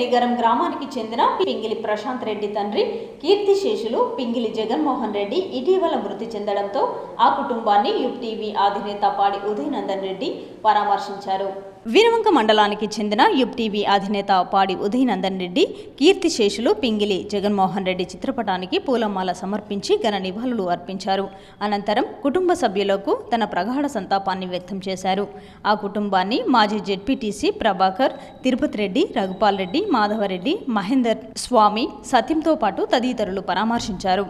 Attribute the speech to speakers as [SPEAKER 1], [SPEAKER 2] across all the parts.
[SPEAKER 1] శనిగరం గ్రామానికి చెందిన పింగిలి ప్రశాంత్ రెడ్డి తండ్రి కీర్తిశేషులు పింగిలి జగన్మోహన్ రెడ్డి ఇటీవల మృతి చెందడంతో ఆ కుటుంబాన్ని యుప్ టీవీ అధినేత పాడి ఉదయనందన్ రెడ్డి పరామర్శించారు. వీరవంక మండలానికి చెందిన యుప్ టీవీ అధినేత పాడి ఉదయనందన్ రెడ్డి కీర్తిశేషులు పింగిలి జగన్మోహన్ రెడ్డి చిత్రపటానికి పూలమాల సమర్పించి ఘన నివాళులు అర్పించారు. అనంతరం కుటుంబ సభ్యులకు తన ప్రగాఢ సంతాపాన్ని వ్యక్తం చేశారు. ఆ కుటుంబాన్ని మాజీ జెడ్పీటీసీ ప్రభాకర్ తిరుపతి రెడ్డి రఘుపాల్ రెడ్డి మాధవరెడ్డి మహేందర్ స్వామి సత్యంతో పాటు తదితరులు పరామర్శించారు.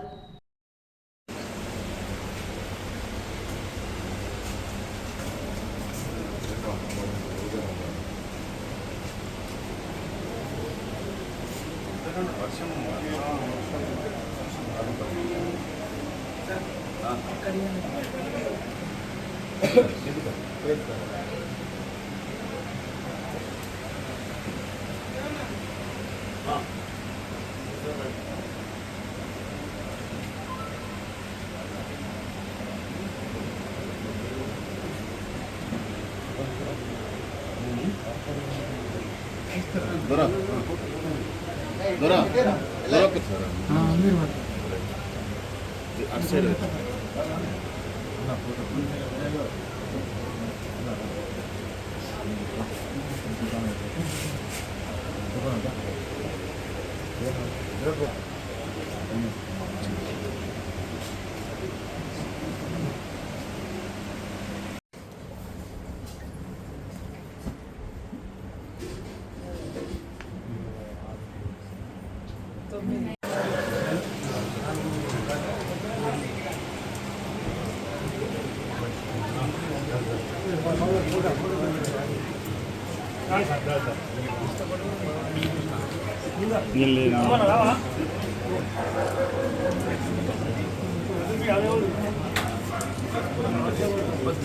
[SPEAKER 2] 너라. 너라. 너라 끝 아, 내려왔다. 악셀을 그러니까 ಇಲ್ಲಿ